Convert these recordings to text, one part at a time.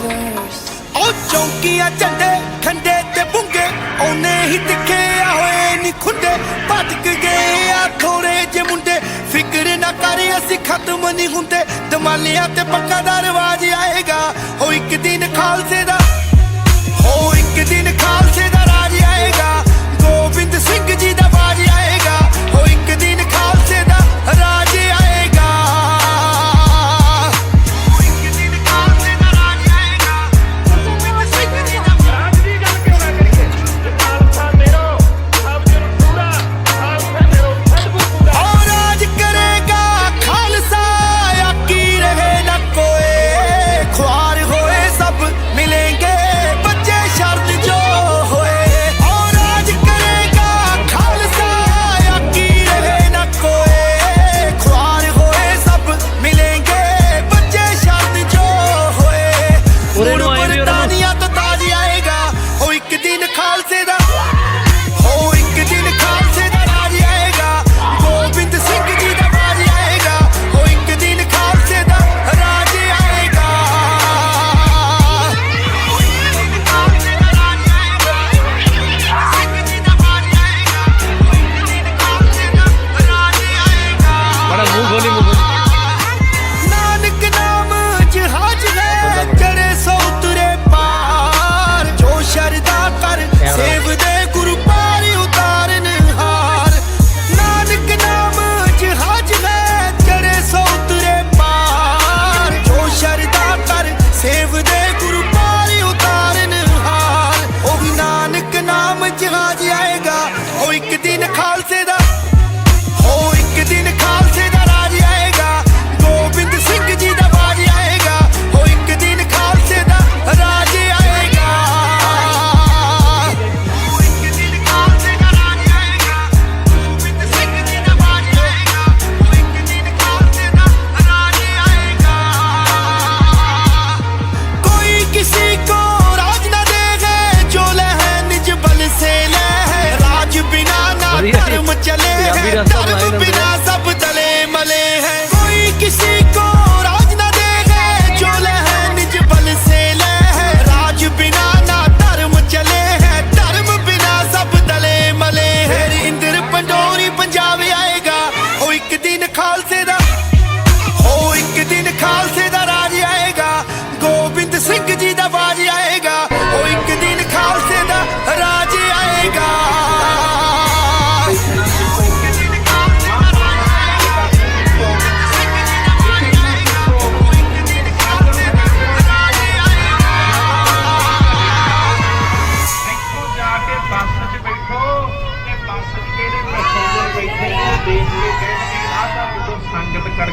ਉਹ ਚੌਂਕੀਆਂ ਝੰਡੇ, ਖੰਡੇ ਤੇ ਬੁੰਗੇ, ਉਹਨੇ ਹੀ ਦਿਖੇ ਆ ਹੋਏ ਨਹੀਂ ਖੁੰਡੇ, ਭਟਕ ਗਏ ਆ ਥੋੜੇ ਜੇ ਮੁੰਡੇ। ਫਿਕਰ ਨਾ ਕਰ, ਅਸੀਂ ਖਤਮ ਨਹੀਂ ਹੁੰਦੇ। ਦਮਾਲਿਆਂ ਤੇ ਪੱਕਾ ਦਾ ਰਿਵਾਜ ਆਏਗਾ। ਹੋ ਇੱਕ Miras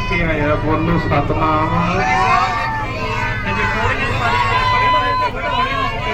ਕੇ ਆਇਆ ਬੋਲੋ ਸਤਨਾਮ। ਜੀ ਕੋੜੀਆਂ ਸਾਰੀ